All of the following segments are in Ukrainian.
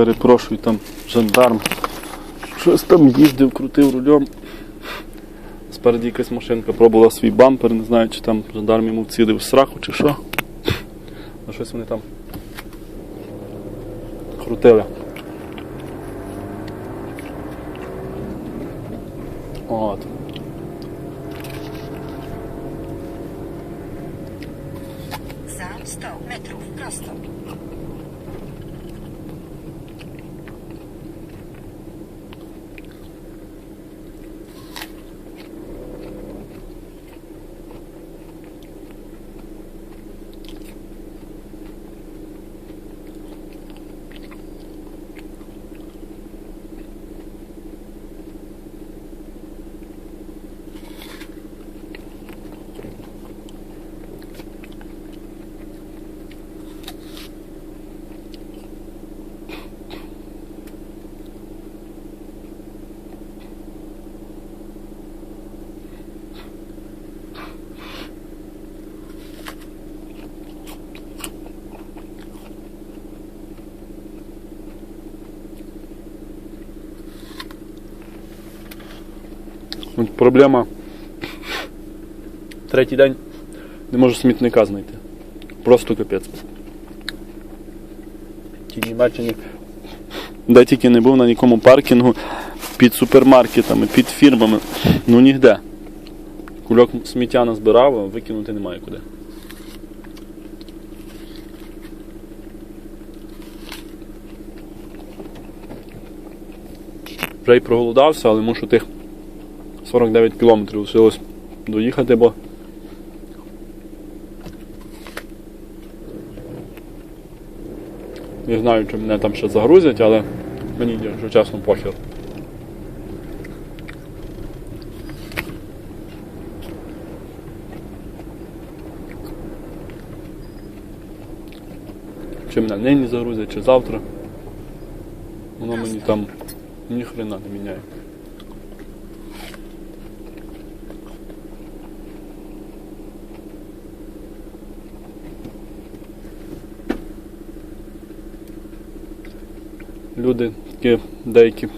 перепрошую, там жандарм. Щось там їздив, крутив рулем. Спереді якась машинка пробувала свій бампер, не знаю, чи там жандарм йому вцілив страху чи що. А щось вони там крутили. От. Za 100 metrów prosto. От проблема. Третій день не можу смітника знайти. Просто капець. Тій Німеччині, де тільки не був на нікому паркінгу, під супермаркетами, під фірмами. Ну ніде. Кульок сміття назбирав, а викинути немає куди. Вже й проголодався, але мушу тих 49 кілометрів лишилось доїхати, бо не знаю, чи мене там ще загрузять, але мені, якщо чесно, похер. Чи мене нині загрузять, чи завтра. Воно мені там ніхрена не міняє. Люди такі деякі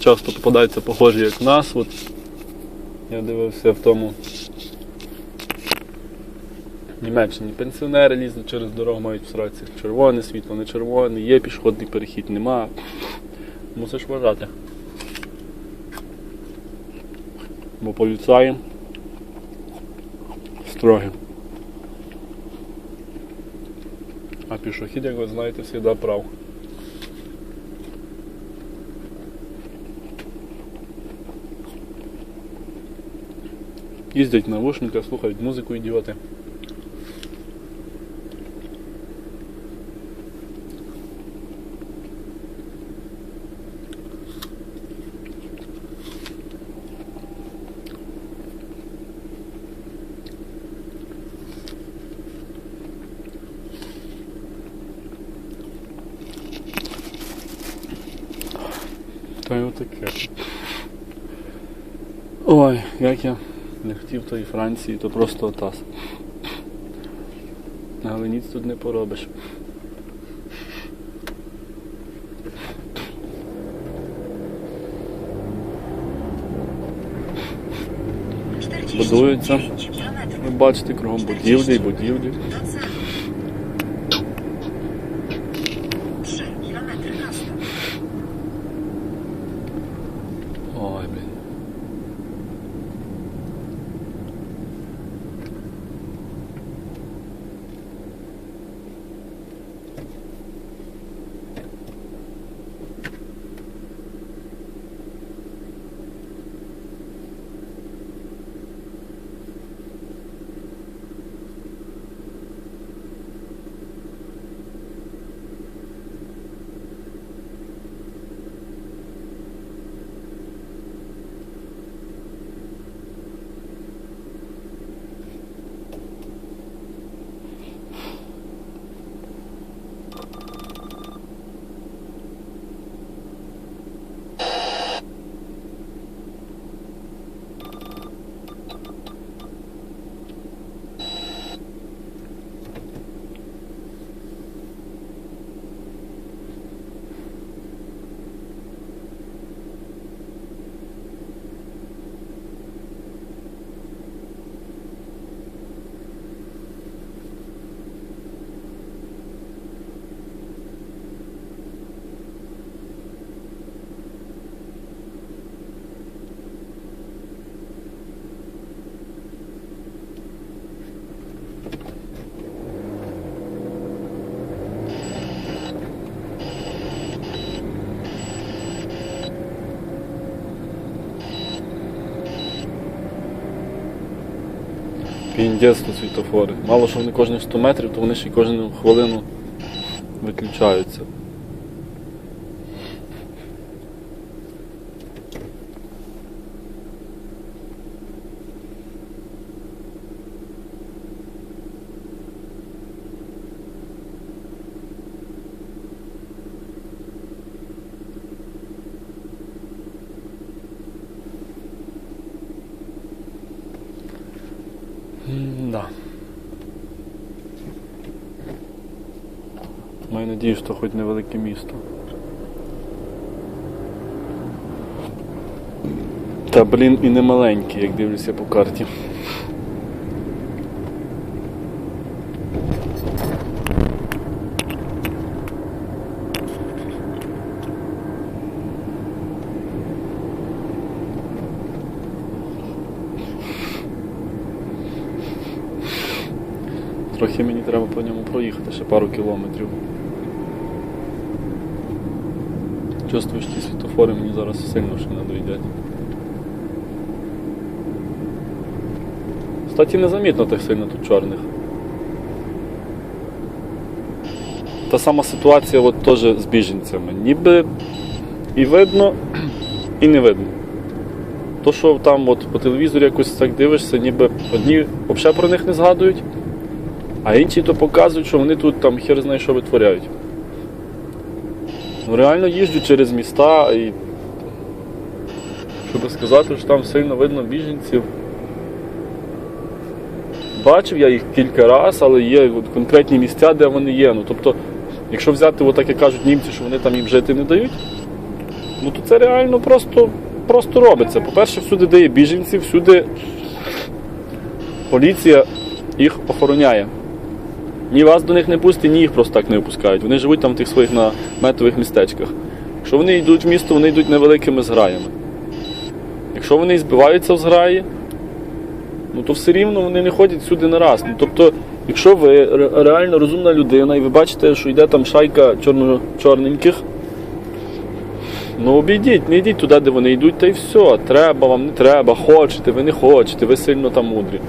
часто попадаються похожі, як нас. От я дивився в тому Німеччині. Пенсіонери лізуть через дорогу, мають в сраці червоне світло, не червоне, є пішохідний перехід, нема. Мусиш вважати. Бо поліцаї строгі. А пішохід, як ви знаєте, завжди прав. Їздять в навушниках, слухають музику ідіоти. Та й отаке. Ой, як я Не хотів тої Франції, то просто отас. Але ніц тут не поробиш. Будується. Ви бачите кругом будівлі і будівлі. Індєцтво світофори. Мало що вони кожні 100 метрів, то вони ще кожну хвилину виключаються. Надію, що хоч невелике місто. Та блін і не маленьке, як дивлюся по карті. Трохи мені треба по ньому проїхати ще пару кілометрів. Чувствую, що ті світофори мені зараз сильно ще не доїдять. Кстати, незамітно так сильно тут чорних. Та сама ситуація от теж з біженцями. Ніби і видно, і не видно. То, що там от по телевізорі якось так дивишся, ніби одні взагалі про них не згадують, а інші то показують, що вони тут там хер знає, що витворяють. Реально їжджу через міста і. Щоб сказати, що там сильно видно біженців. Бачив я їх кілька разів, але є от конкретні місця, де вони є. Ну, тобто, якщо взяти, от так як кажуть німці, що вони там їм жити не дають, ну то це реально просто, просто робиться. По-перше, всюди, де є біженці, всюди поліція їх охороняє. Ні вас до них не пустить, ні їх просто так не випускають. Вони живуть там в тих своїх наметових містечках. Якщо вони йдуть в місто, вони йдуть невеликими зграями. Якщо вони збиваються в зграї, ну то все рівно вони не ходять сюди на раз. Ну, тобто, якщо ви реально розумна людина і ви бачите, що йде там шайка чорно- чорненьких, ну обійдіть, не йдіть туди, де вони йдуть, та й все. Треба вам, не треба, хочете, ви не хочете, ви сильно там мудрі.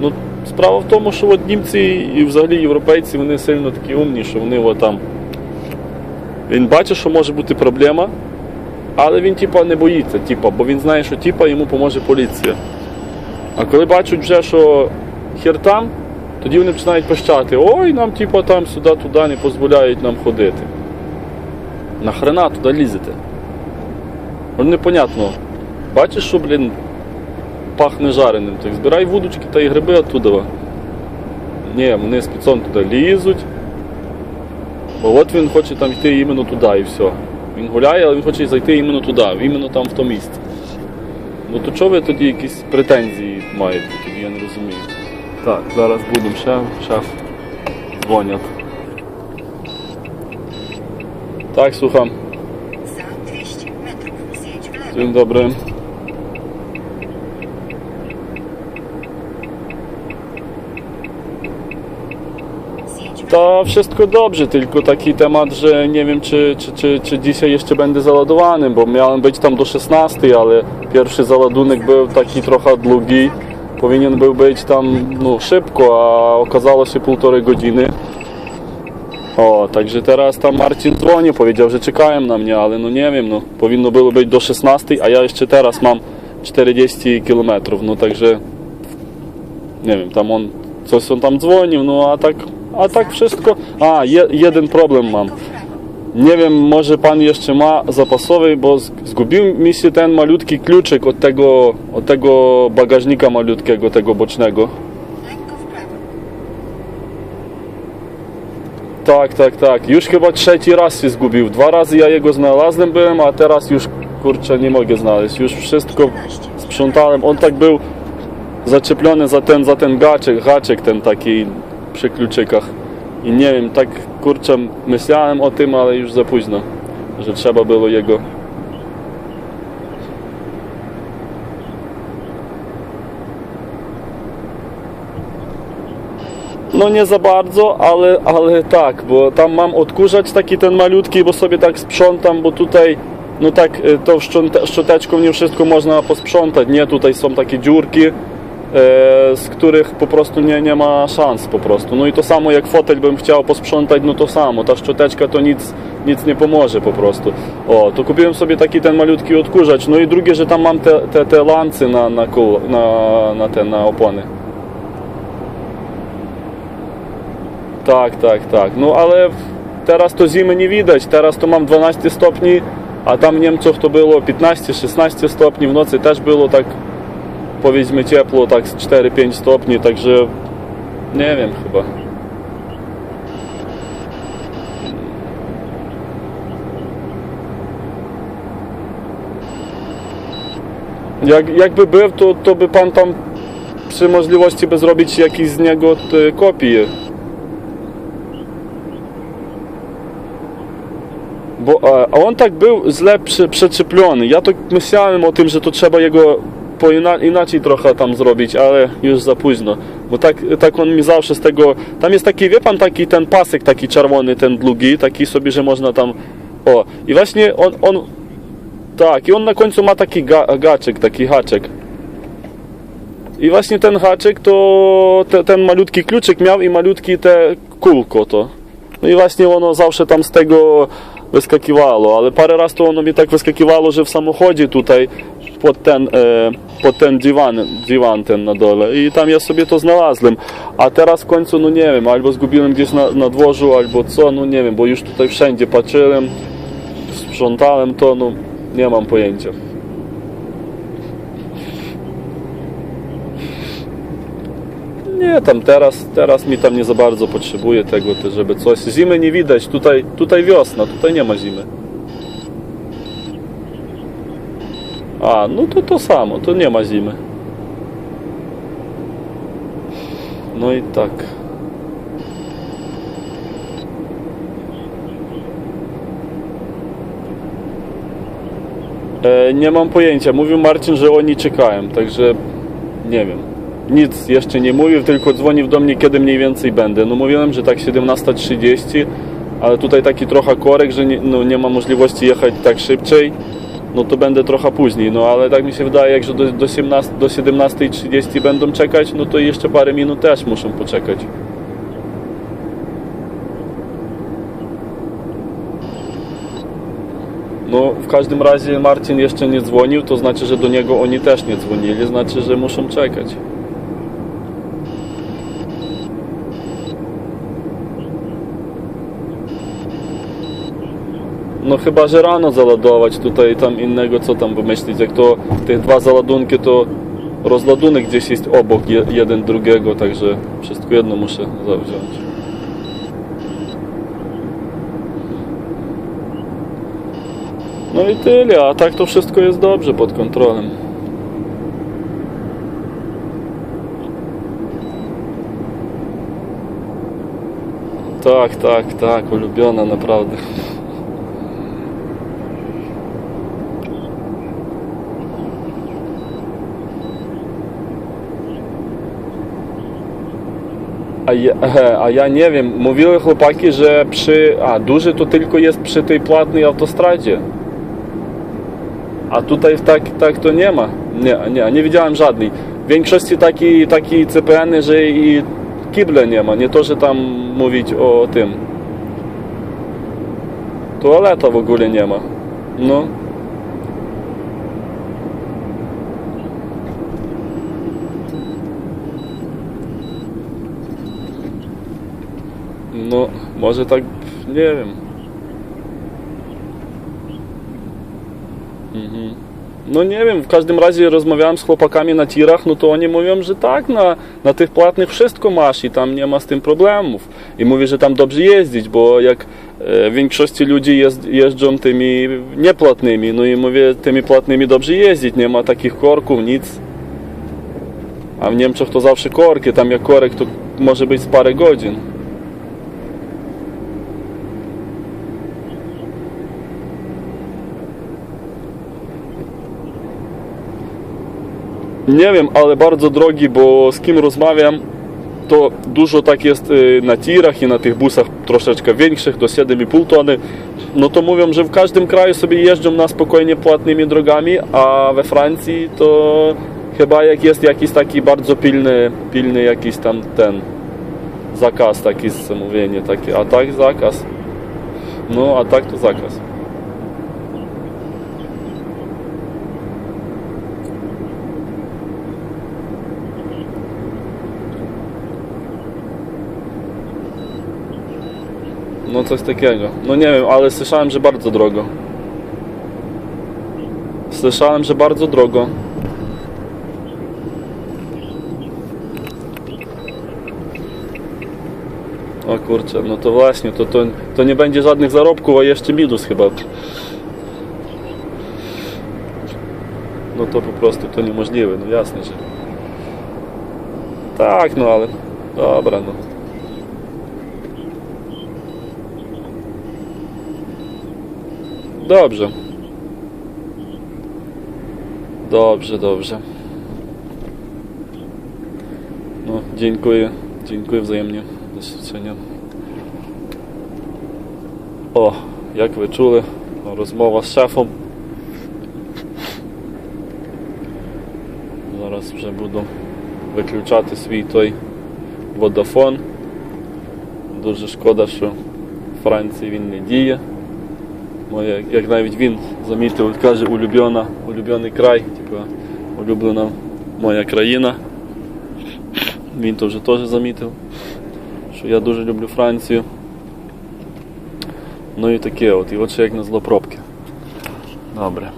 Ну, справа в тому, що от німці і взагалі європейці вони сильно такі умні, що вони от там. Він бачить, що може бути проблема, але він типа не боїться, типа, бо він знає, що типа йому поможе поліція. А коли бачать вже, що хер там, тоді вони починають пищати, ой, нам типа там сюди-туди не дозволяють нам ходити. Нахрена туди лізете? Непонятно. Бачиш, що, блін, пахне жареним. Так збирай вудочки та й гриби оттуда. Ні, вони спецом туди лізуть. Бо от він хоче там йти іменно туди і все. Він гуляє, але він хоче зайти іменно туди, іменно там в то місце. Ну то чого ви тоді якісь претензії маєте, тоді я не розумію. Так, зараз будемо ще, шеф дзвонять. Так, слухам. Za 200 metrów zjedź w To wszystko dobrze, tylko taki temat, że nie wiem czy, czy, czy, czy dzisiaj jeszcze będę załadowany, bo miałem być tam do 16, ale pierwszy załadunek był taki trochę długi. Powinien był być tam no, szybko, a okazało się półtorej godziny. O, także teraz tam Marcin dzwoni, powiedział, że czekają na mnie, ale no nie wiem, no powinno było być do 16, a ja jeszcze teraz mam 40 km, no także nie wiem, tam on coś on tam dzwonił, no a tak, a tak wszystko. A, je, jeden problem mam. Nie wiem, może pan jeszcze ma zapasowy, bo zgubił mi się ten malutki kluczyk od tego, od tego bagażnika malutkiego, tego bocznego. Tak, tak, tak. Już chyba trzeci raz się zgubił. Dwa razy ja jego znalazłem byłem, a teraz już kurczę nie mogę znaleźć. Już wszystko 15. sprzątałem. On tak był zaczepiony za ten, za ten gaczek, haczek ten taki przy kluczykach. I nie wiem, tak kurczę myślałem o tym, ale już za późno, że trzeba było jego. No nie za bardzo, ale, ale tak, bo tam mam odkurzacz taki ten malutki, bo sobie tak sprzątam, bo tutaj no tak y, tą szczoteczką nie wszystko można posprzątać, nie? Tutaj są takie dziurki, z których po prostu nie, nie ma szans po prostu. No i to samo jak fotel bym chciał posprzątać, no to samo. Ta szczoteczka to nic, nic nie pomoże po prostu. O, to kupiłem sobie taki ten malutki odkurzacz. No i drugie, że tam mam te, te, te lancy na, na, kół, na, na, te, na opony. Tak, tak, tak. No ale teraz to zimy nie widać. Teraz to mam 12 stopni, a tam w to było 15-16 stopni. W nocy też było tak powiedzmy ciepło, tak z 4-5 stopni, także nie wiem chyba. Jak, jakby był, to, to by pan tam przy możliwości by zrobić jakiś z niego kopię. Bo, a, on tak był źle przy. Ja to myślałem o tym, że to trzeba jego po ina, inaczej trochę tam zrobić, ale już za późno. Bo tak, tak on mi zawsze z tego... Tam jest taki, wie pan, taki ten pasek taki czerwony, ten długi, taki sobie, że można tam... O, i właśnie on... on tak, i on na końcu ma taki ga, gaczek, taki haczek. I właśnie ten haczyk to te, ten malutki kluczyk miał i malutki te kulko to. No i właśnie ono zawsze tam z tego wyskakiwało, ale parę razy to ono mi tak wyskakiwało, że w samochodzie tutaj pod ten, e, pod ten dywan, dywan ten na dole i tam ja sobie to znalazłem. A teraz w końcu, no nie wiem, albo zgubiłem gdzieś na, na dworzu, albo co, no nie wiem, bo już tutaj wszędzie patrzyłem, sprzątałem to, no nie mam pojęcia. Nie, tam teraz, teraz mi tam nie za bardzo potrzebuje tego, te- żeby coś. Zimy nie widać, tutaj, tutaj wiosna, tutaj nie ma zimy. A, no to to samo, to nie ma zimy. No i tak. E, nie mam pojęcia. Mówił Marcin, że oni czekają, także nie wiem. Nic jeszcze nie mówił, tylko dzwonił do mnie, kiedy mniej więcej będę. No mówiłem, że tak 17.30, ale tutaj taki trochę korek, że nie, no, nie ma możliwości jechać tak szybciej. No to będę trochę później, no ale tak mi się wydaje, jak że do, do, 17 do 17.30 będą czekać, no to jeszcze parę minut też muszą poczekać. No, w każdym razie Marcin jeszcze nie dzwonił, to znaczy, że do niego oni też nie dzwonili, znaczy, że muszą czekać. No chyba, że rano załadować tutaj tam innego, co tam wymyślić, jak to te dwa załadunki, to rozładunek gdzieś jest obok je, jeden drugiego, także wszystko jedno muszę zawziąć. No i tyle, a tak to wszystko jest dobrze pod kontrolą. Tak, tak, tak, ulubiona naprawdę. A ja, a ja nie wiem, mówiły chłopaki, że przy. A duży to tylko jest przy tej płatnej autostradzie. A tutaj tak, tak to nie ma. Nie, nie, nie widziałem żadnej. W większości taki, taki CPN, że i kible nie ma. Nie to, że tam mówić o tym. Toaleta w ogóle nie ma. No. No, może tak, nie wiem. Mhm. No nie wiem, w każdym razie rozmawiałem z chłopakami na tirach, no to oni mówią, że tak, na, na tych płatnych wszystko masz i tam nie ma z tym problemów. I mówię, że tam dobrze jeździć, bo jak e, w większości ludzi jest, jeżdżą tymi niepłatnymi, no i mówię, tymi płatnymi dobrze jeździć, nie ma takich korków, nic. A w Niemczech to zawsze korki, tam jak korek to może być z parę godzin. Nie wiem, ale bardzo drogi, bo z kim rozmawiam, to dużo tak jest y, na tirach i na tych busach troszeczkę większych, do 7,5 tony. No to mówią, że w każdym kraju sobie jeżdżą na spokojnie płatnymi drogami, a we Francji to Chyba jak jest jakiś taki bardzo pilny, pilny jakiś tam ten zakaz, taki zamówienie, takie, a tak zakaz. No, a tak to zakaz. No coś takiego. No nie wiem, ale słyszałem, że bardzo drogo. Słyszałem, że bardzo drogo. O kurczę, no to właśnie, to, to, to nie będzie żadnych zarobków, a jeszcze minus chyba. No to po prostu to niemożliwe, no jasne, że. Tak, no ale. Dobra, no. Dobrze. Dobrze, dobrze. No, dziękuję. Dziękuję wzajemnie. Do świadczenia. O, як ви чули, розмова з шефом. Зараз вже буду виключати свій той водафон. Дуже шкода, що в Франції він не діє. Моє, як навіть він замітив, каже, улюблена, улюблений край, типу, улюблена моя країна. Він то вже теж замітив, що я дуже люблю Францію. Ну і таке от, і от ще як на злопробки. Добре.